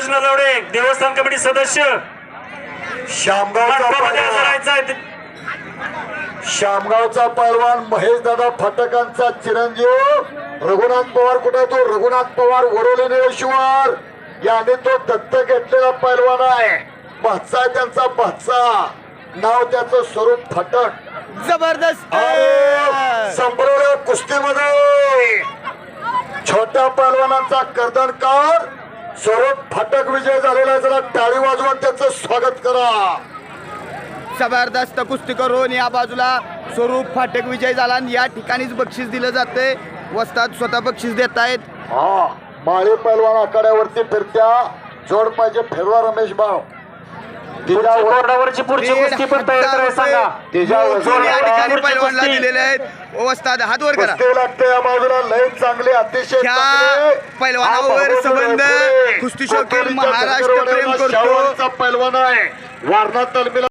मनोज नलवडे देवस्थान कमिटी सदस्य. आहे. शामगावचा पैलवान महेश दादा फटकांचा चिरंजीव. रघुनाथ पवार कुठे तो? रघुनाथ पवार वडोली निळेश्वर. याने तो दत्तक घेतलेला पैलवान आहे. भाचा त्यांचा भाचा नाव त्याचं स्वरूप फटक. जबरदस्त! संपवल्या कुस्तीमध्ये. छोट्या पैलवानांचा कर्दनकार स्वरूप फटक विजय झालेला आहे. जरा टाळी वाजवून त्याचं स्वागत करा. जबरदस्त कुस्ती करून या बाजूला स्वरूप फाटक विजय झाला आणि या ठिकाणीच बक्षीस दिलं जाते वस्ताद स्वतः बक्षीस देत आहेत हा माळी पैलवान आखाड्यावरती फिरत्या. जोड पाहिजे फिरवा रमेश भाऊ. तिच्या वर- कोर्टावरची पुढची दीड कुस्ती पण तयार हजार करायला सांगा. रुपये तिच्या मोजून या ठिकाणी पैलवानला कुस्ती. दिलेले आहेत. वस्ताद हात वर करा. कुस्ती लागते या बाजूला. लय चांगले अतिशय ह्या चांगले. पैलवानावर हा भाऊ संबंध पुढे. कुस्ती शौकीन महाराष्ट्र प्रेम करतो. पैलवान आहे वारणा तलमीला